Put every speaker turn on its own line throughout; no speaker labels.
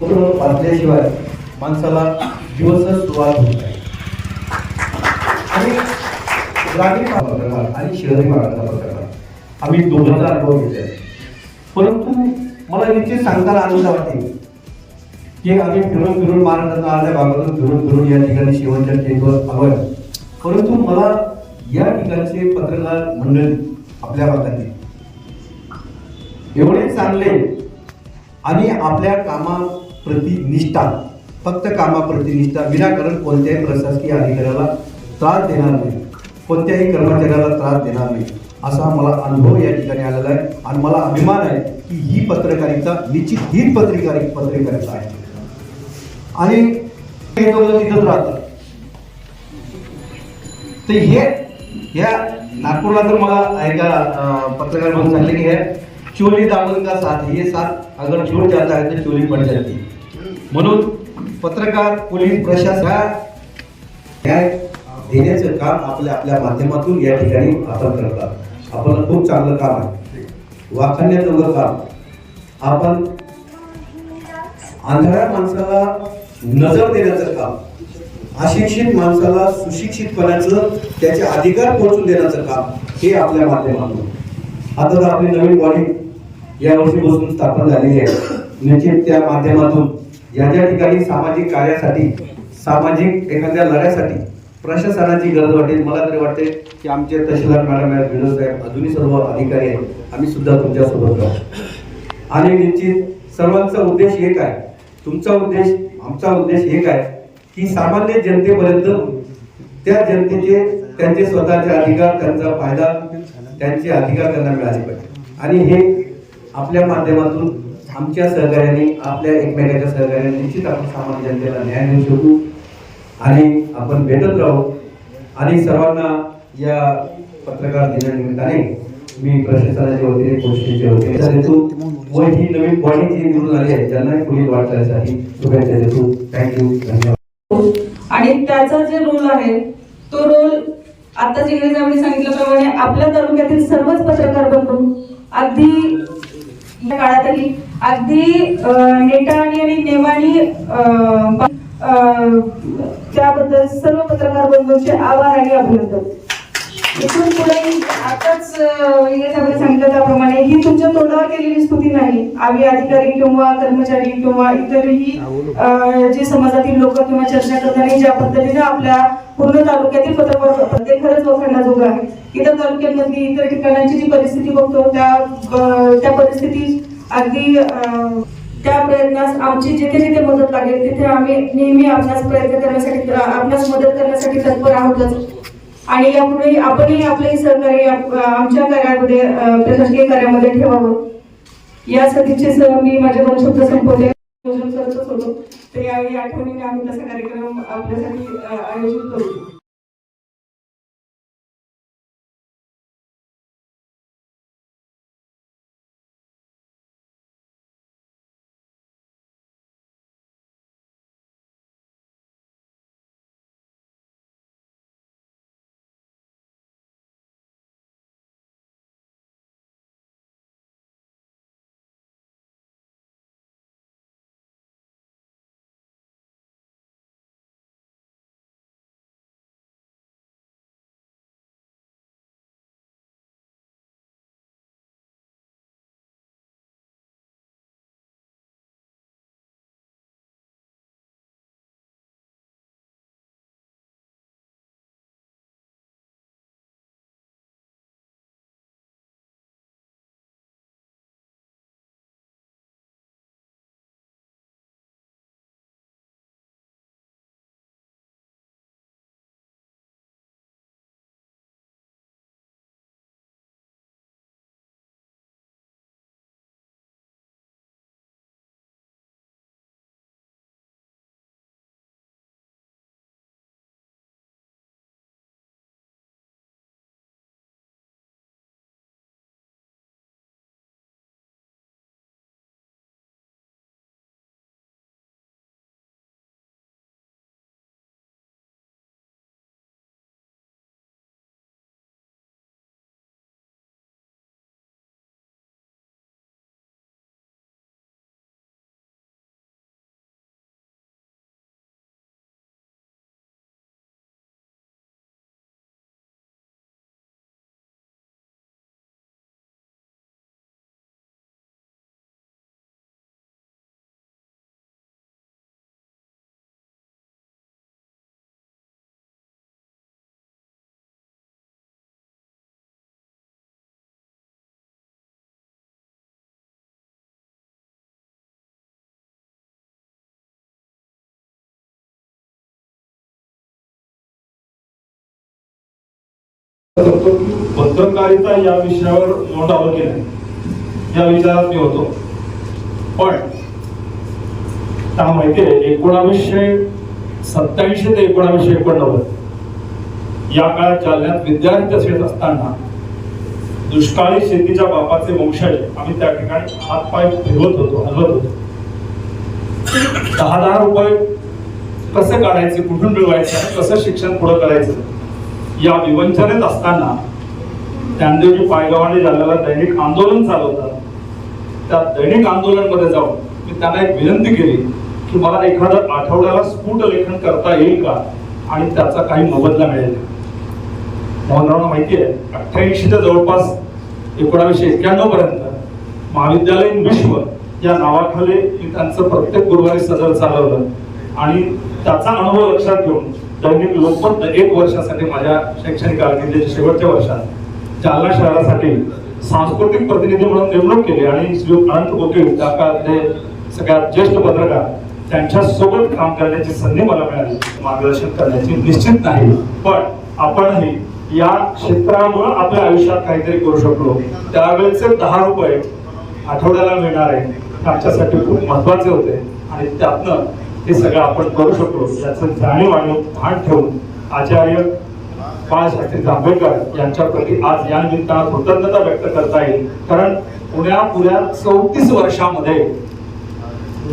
वाचल्याशिवाय माणसाला दिवसच वाद होत आहे आणि ग्रामीण भागात आणि शहरी भागातला प्रकार. आम्ही दोघांचा अनुभव घेतला परंतु मला निश्चित सांगताना आनंद वाटेल की आम्ही फिरून फिरून महाराष्ट्राचा आल्या भागातून फिरून फिरून या ठिकाणी शिवणच्या स्टेजवर आवड परंतु मला या ठिकाणचे पत्रकार मंडळ आपल्या भागातले एवढे चांगले आणि आपल्या कामात प्रतिनिष्ठा. फक्त कामा प्रतिनिष्ठा विनाकारण कोणत्याही प्रशासकीय अधिकाऱ्याला त्रास देणार नाही. कोणत्याही कर्मचाऱ्याला त्रास देणार नाही. असा मला अनुभव या ठिकाणी आलेला आहे आणि मला अभिमान आहे की ही पत्रकारिता निश्चित ही पत्रकारी पत्रकारिता आहे. आणि तिथंच राहतात तर हे ह्या नागपूरला तर मला एका पत्रकार म्हणून सांगले की हे चोरी दामन का साथ हे साथ अगर छूट जाता है तो चोरी पड़ जाते म्हणून पत्रकार पोलीस प्रशासन न्याय देण्याचं काम आपल्या आपल्या माध्यमातून या ठिकाणी आपण करतात. आपण खूप चांगलं काम आहे. वाखाणण्याजोगं काम. आपण आंधळ्या माणसाला नजर देण्याचं काम अशिक्षित माणसाला सुशिक्षितपणाचं त्याचे अधिकार पोहोचून देण्याचं काम हे आपल्या माध्यमातून. आता तर आपली नवीन बॉडी या वर्षीपासून स्थापन झालेली आहे. निश्चित त्या माध्यमातून या ज्या ठिकाणी सामाजिक कार्यासाठी सामाजिक एखाद्या लढ्यासाठी प्रशासनाची गरज वाटेल. मला तरी वाटते की आमचे तहसीलदार मॅडम आहेत विनोद साहेब अजूनही सर्व अधिकारी आहेत. आम्ही सुद्धा तुमच्यासोबत राहू. आणि निश्चित सर्वांचा उद्देश एक आहे. तुमचा उद्देश आमचा उद्देश एक आहे की सामान्य जनतेपर्यंत त्या जनतेचे त्यांचे स्वतःचे अधिकार त्यांचा फायदा त्यांचे अधिकार त्यांना मिळाले पाहिजे. आणि हे आपल्या माध्यमातून आमच्या सहकार्याने आपल्या एकमेकाच्या सहकार्याने निश्चित आपण सामान्य जनतेला न्याय देऊ शकू आणि आपण भेटत राहू. आणि सर्वांना या पत्रकार दिनानिमित्ताने मी प्रशासनाच्या वतीने गोष्टीच्या वतीने देतो व ही नवीन बॉडी जी निवडून आली आहे त्यांना पुढील वाटचालीसाठी शुभेच्छा देतो. थँक्यू धन्यवाद.
आणि त्याचा जे रोल आहे तो रोल आता जिल्ह्यामध्ये सांगितल्याप्रमाणे आपल्या तालुक्यातील सर्वच पत्रकार बंधू अगदी काळातही अगदी अं, नेटाणी आणि नेमाणी अं, त्याबद्दल सर्व पत्रकार बंधूंचे आभार आणि अभिनंदन. इथून पुढे आताच इंग्रजामध्ये सांगितलं त्याप्रमाणे ही तुमच्या तोंडावर केलेली स्तुती नाही. आम्ही अधिकारी किंवा कर्मचारी किंवा इतरही अं, जे समाजातील लोक किंवा चर्चा करताना ज्या पद्धतीने आपल्या पूर्ण तालुक्यातील पत्रकार ते खरंच वखाणण्याजोगं आहे इतर तालुक्यांमधली इतर ठिकाणांची जी परिस्थिती बघतो त्या त्या परिस्थिती अगदी त्या प्रयत्नास आमची जिथे जिथे मदत लागेल तिथे आम्ही नेहमी आपणास प्रयत्न करण्यासाठी आपणास मदत करण्यासाठी तत्पर आहोतच. आणि यापुढे आपणही आपले सहकार्य आमच्या कार्यामध्ये प्रशासकीय कार्यामध्ये ठेवावं. या सदिच्छेसह मी माझे दोन शब्द संपवले. करतच होतो तर यावेळी आठवणीने आम्ही तसा कार्यक्रम आपल्यासाठी आयोजित करू.
पत्रकारिता या विषयावर मोठावर केलं या विचारात मी होतो. पण त्या माहिती आहे एकोणावीसशे सत्याऐंशी ते एकोणावीसशे एकोणनव्वद या काळात जालन्यात विद्यार्थी शेत असताना दुष्काळी शेतीच्या बापाचे वंशज आम्ही त्या ठिकाणी हातपाय फिरवत होतो हलवत होतो. दहा दहा रुपये कसे काढायचे कुठून मिळवायचे आणि कसं शिक्षण पुढं करायचं या विवंचनेत असताना ज्ञानदेवजी पायगावाने झालेला दैनिक आंदोलन चालवतात त्या दैनिक आंदोलनमध्ये जाऊन मी त्यांना एक विनंती केली की मला एखादं आठवड्याला स्फुट लेखन करता येईल का आणि त्याचा काही मोबदला मिळेल मोहनरावना माहिती आहे अठ्ठ्याऐंशीच्या जवळपास एकोणावीसशे एक्क्याण्णव पर्यंत महाविद्यालयीन विश्व या नावाखाली त्यांचं प्रत्येक गुरुवारी सदर चालवलं आणि त्याचा अनुभव लक्षात घेऊन दैनिक लोकमत एक वर्षासाठी माझ्या शैक्षणिक कारकिर्दीच्या शेवटच्या वर्षात जालना शहरासाठी सांस्कृतिक प्रतिनिधी म्हणून नेमणूक केली आणि श्री अनंत गोके त्या काळातले सगळ्यात ज्येष्ठ पत्रकार त्यांच्यासोबत काम करण्याची संधी मला मिळाली. मार्गदर्शन करण्याची निश्चित नाही पण आपणही या क्षेत्रामुळे आपल्या आयुष्यात काहीतरी करू शकलो. त्यावेळेचे दहा रुपये आठवड्याला मिळणार आहे आमच्यासाठी खूप महत्त्वाचे होते आणि त्यातनं हे सगळं आपण करू शकतो. याचं जाणीव आणि भान ठेवून आचार्य बाळशास्त्री जांभेकर यांच्याप्रती आज या निमित्तानं कृतज्ञता व्यक्त करता येईल. कारण पुण्या पुऱ्या चौतीस वर्षामध्ये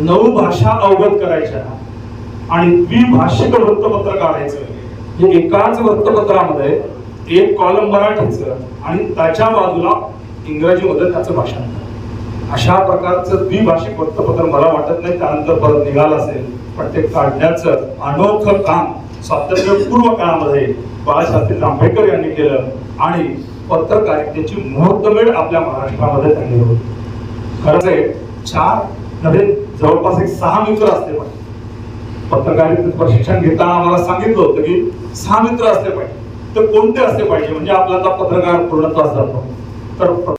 नऊ भाषा अवगत करायच्या आणि द्विभाषिक वृत्तपत्र काढायचं. हे एकाच वृत्तपत्रामध्ये एक कॉलम मराठीचं आणि त्याच्या बाजूला इंग्रजीमध्ये त्याचं भाषांतर अशा प्रकारचं द्विभाषिक वृत्तपत्र मला वाटत नाही त्यानंतर परत निघालं असेल. पण ते काढण्याचं अनोखं काम स्वातंत्र्यपूर्व काळामध्ये बाळाशास्त्री आंबेडकर यांनी केलं आणि पत्रकारितेची मुहूर्तमेळ आपल्या महाराष्ट्रामध्ये त्यांनी होती. खरंच आहे चार नव्हे जवळपास एक सहा मित्र असले पाहिजे. पत्रकारितेत प्रशिक्षण घेताना आम्हाला सांगितलं होतं की सहा मित्र असले पाहिजे. तर कोणते असले पाहिजे? म्हणजे आपला आता पत्रकार पूर्णत्वास जातो. तर